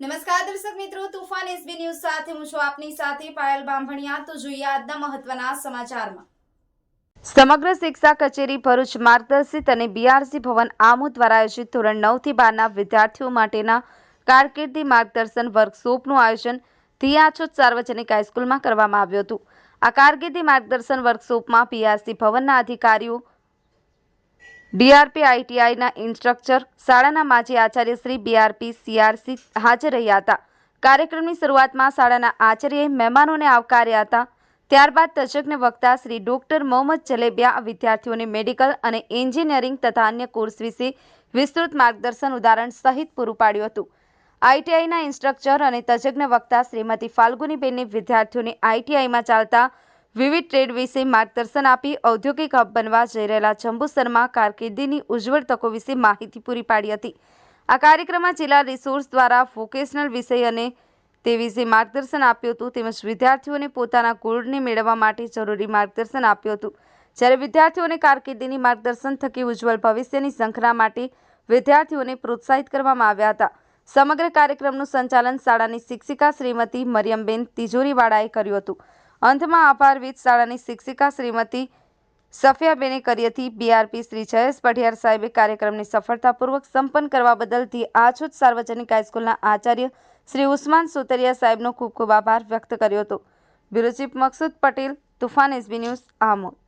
નમસ્કાર દર્શક મિત્રો, તુફાન એસબી ન્યૂઝ સાથે હું છું આપની સાથે પાયલ બાંભણિયા. તો જોઈએ આજના મહત્વના સમાચારમાં. સમગ્ર શિક્ષા કચેરી ભરૂચ માર્ગદર્શિત અને બીઆરસી ભવન આમુ દ્વારા આયોજિત ધોરણ નવથી બારના વિદ્યાર્થીઓ માટેના કારકિર્દી માર્ગદર્શન વર્કશોપનું આયોજન ધીયાછોત સાર્વજનિક હાઈસ્કૂલમાં કરવામાં આવ્યું હતું. આ કારકિર્દી માર્ગદર્શન વર્કશોપમાં બીઆરસી ભવનના અધિકારીઓ ડીઆરપી આઈટીઆઈના ઇન્સ્ટ્રક્ચર શાળાના માજી આચાર્ય શ્રી બીઆરપી સીઆરસી હાજર રહ્યા હતા. કાર્યક્રમની શરૂઆતમાં શાળાના આચાર્યએ મહેમાનોને આવકાર્યા હતા. ત્યારબાદ તજજ્ઞ વક્તા શ્રી ડોક્ટર મોહમ્મદ જલેબિયા વિદ્યાર્થીઓને મેડિકલ અને એન્જિનિયરિંગ તથા અન્ય કોર્સ વિશે વિસ્તૃત માર્ગદર્શન ઉદાહરણ સહિત પૂરું પાડ્યું હતું. આઈટીઆઈના ઇન્સ્ટ્રક્ચર અને તજજ્ઞ વક્તા શ્રીમતી ફાલ્ગુનીબેને વિદ્યાર્થીઓને આઈટીઆઈમાં ચાલતા વિવિધ ટ્રેડ વિશે માર્ગદર્શન આપી ઔદ્યોગિક હબ બનવા જઈ રહેલા જંબુસરમાં કારકિર્દીની ઉજ્જવળ તકો વિશે માહિતી પૂરી પાડી હતી. આ કાર્યક્રમમાં જિલ્લા રિસોર્સ દ્વારા વોકેશનલ વિષય અને તે વિશે માર્ગદર્શન આપ્યું હતું. તેમજ વિદ્યાર્થીઓને પોતાના ગુણને મેળવવા માટે જરૂરી માર્ગદર્શન આપ્યું હતું. જ્યારે વિદ્યાર્થીઓને કારકિર્દીની માર્ગદર્શન થકી ઉજ્જવળ ભવિષ્યની ઝંખના માટે વિદ્યાર્થીઓને પ્રોત્સાહિત કરવામાં આવ્યા હતા. સમગ્ર કાર્યક્રમનું સંચાલન શાળાની શિક્ષિકા શ્રીમતી મરિયમબેન તિજોરીવાળાએ કર્યું હતું. અંતમાં આભાર વીજ શાળાની શિક્ષિકા શ્રીમતી સફિયાબેને કરી હતી બીઆરપી શ્રી જયેશ પઢિયાર સાહેબે કાર્યક્રમને સફળતાપૂર્વક સંપન્ન કરવા બદલ ધી આછોદ સાર્વજનિક હાઈસ્કૂલના આચાર્ય શ્રી ઉસ્માન સુતરિયા સાહેબનો ખૂબ ખૂબ આભાર વ્યક્ત કર્યો હતો. Bureau chief Maqsood Patel, Toofan SB news Amod.